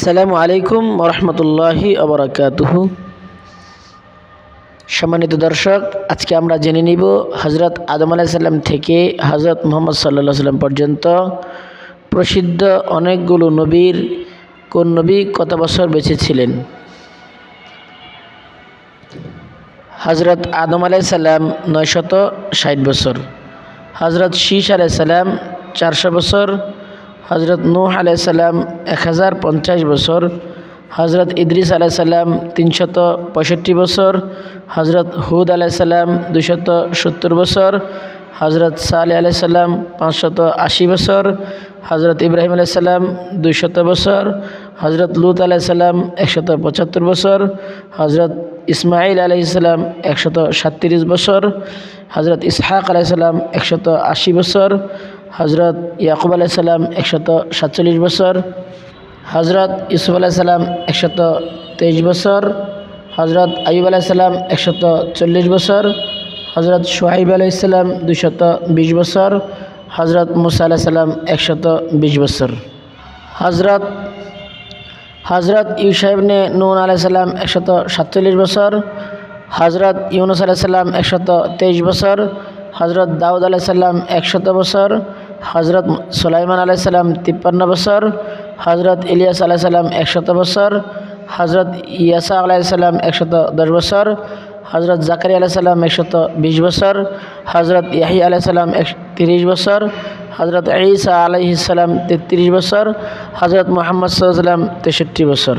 আসসালামু আলাইকুম রহমতুল্লাহি আবরাকাতুহু সম্মানিত দর্শক, আজকে আমরা জেনে নিব হজরত আদম আলাইসাল্লাম থেকে হজরত মোহাম্মদ সাল্লাহ সাল্লাম পর্যন্ত প্রসিদ্ধ অনেকগুলো নবীর কোন নবী কত বছর বেঁচে ছিলেন? হজরত আদম আলাইসাল্লাম নয়শত ষাট বছর হজরত শীষ আলাইসাল্লাম চারশো বছর হজরত নূহ আলাইসাল্লাম এক হাজার পঞ্চাশ বছর হজরত ইদ্রিস আলাইসাল্লাম তিনশত পঁয়ষট্টি বছর হজরত হুদ আলাইসাল্লাম দুশত সত্তর বছর হজরত সালে আলাইসাল্লাম পাঁচশত আশি বছর হজরত ইব্রাহিম আলাইসাল্লাম দুইশত বছর হজরত লুত আলাইসাল্লাম একশত পঁচাত্তর বছর হজরত ইসমাইল আলাইসাল্লাম একশত সাতত্রিশ বছর হজরত ইসহাক আলাইসাল্লাম একশত আশি বছর হজরত ইয়াকুব আলাইসাল্লাম একশত সাতচল্লিশ বছর, হজরত ইউসুফ আলাইসাল্লাম একশত তেইশ বছর, হজরত আইব আলাইসাল্লাম একশত চল্লিশ বছর, হজরত সোহাইব আলাইসাল্লাম দুশত বিশ বছর, হজরত মুসা আলাইসাল্লাম একশত বিশ বছর। হজরত হজরত ইউসাইবনে নুন আলাইসাল্লাম একশত সাতচল্লিশ বছর, হজরত ইউনুস আলাইসাল্লাম একশত তেইশ বছর, হজরত দাউদ আলাইসাল্লাম একশত বছর হজরত সুলাইমান আলাইসাল্লাম তিপ্পান্ন বছর, হজরত ইলিয়াস আলাইসাল্লাম একশত বছর, হজরত ইয়াসা আলাইসাল্লাম একশত দশ বছর, হজরত জাকারি আলাইসাল্লাম একশত বিশ বছর, হজরত ইয়াহি আলাইসাল্লাম এক তিরিশ বছর, হজরত ঈসা আলাইহিসাল্লাম তেত্রিশ বছর, হজরত মোহাম্মদ সাল্লাম তেষট্টি বছর।